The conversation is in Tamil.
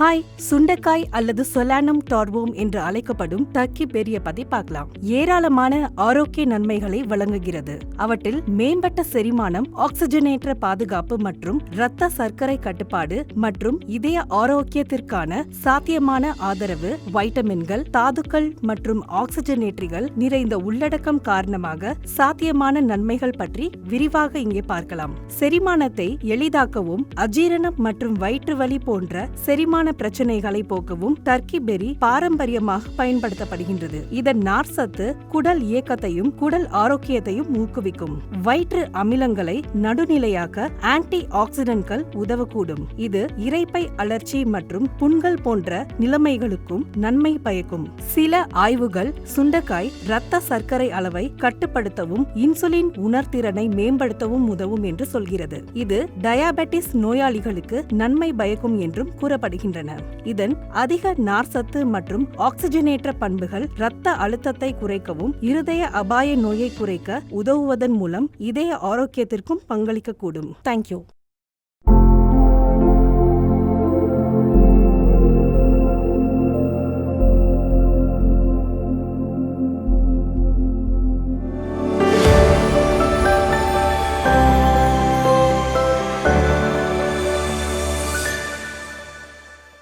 ஹாய் சுண்டக்காய் அல்லது சொலானம் டார்வோம் என்று அழைக்கப்படும் டர்க்கி பெரிய பதை பார்க்கலாம். ஏராளமான ஆரோக்கிய நன்மைகளை வழங்குகிறது. அவற்றில் மேம்பட்ட செரிமானம் ஆக்சிஜனேற்ற பாதுகாப்பு மற்றும் இரத்த சர்க்கரை கட்டுப்பாடு மற்றும் இதய ஆரோக்கியத்திற்கான சாத்தியமான ஆதரவு வைட்டமின்கள் தாதுக்கள் மற்றும் ஆக்சிஜனேற்றிகள் நிறைந்த உள்ளடக்கம் காரணமாக சாத்தியமான நன்மைகள் பற்றி விரிவாக இங்கே பார்க்கலாம். செரிமானத்தை எளிதாக்கவும் அஜீரணம் மற்றும் வயிற்று வலி போன்ற செரிமான பிரச்சனைகளை போக்கவும் டர்க்கி பெரி பாரம்பரியமாக பயன்படுத்தப்படுகின்றது. இதன் நார்சத்து குடல் இயக்கத்தையும் குடல் ஆரோக்கியத்தையும் ஊக்குவிக்கும். வயிற்று அமிலங்களை நடுநிலையாக்க ஆன்டி ஆக்சிடென்ட்கள் உதவக்கூடும். இது இறைப்பை அழற்சி மற்றும் புண்கள் போன்ற நிலைமைகளுக்கும் நன்மை பயக்கும். சில ஆய்வுகள் சுண்டக்காய் இரத்த சர்க்கரை அளவை கட்டுப்படுத்தவும் இன்சுலின் உணர்திறனை மேம்படுத்தவும் உதவும் என்று சொல்கிறது. இது டயாபெட்டிஸ் நோயாளிகளுக்கு நன்மை பயக்கும் என்றும் கூறப்படுகின்றன. இதன் அதிக நார்சத்து மற்றும் ஆக்சிஜனேற்ற பண்புகள் இரத்த அழுத்தத்தை குறைக்கவும் இருதய அபாய நோயை குறைக்க உதவுவதன் மூலம் இதய ஆரோக்கியத்திற்கும் பங்களிக்கக்கூடும். தேங்க்யூ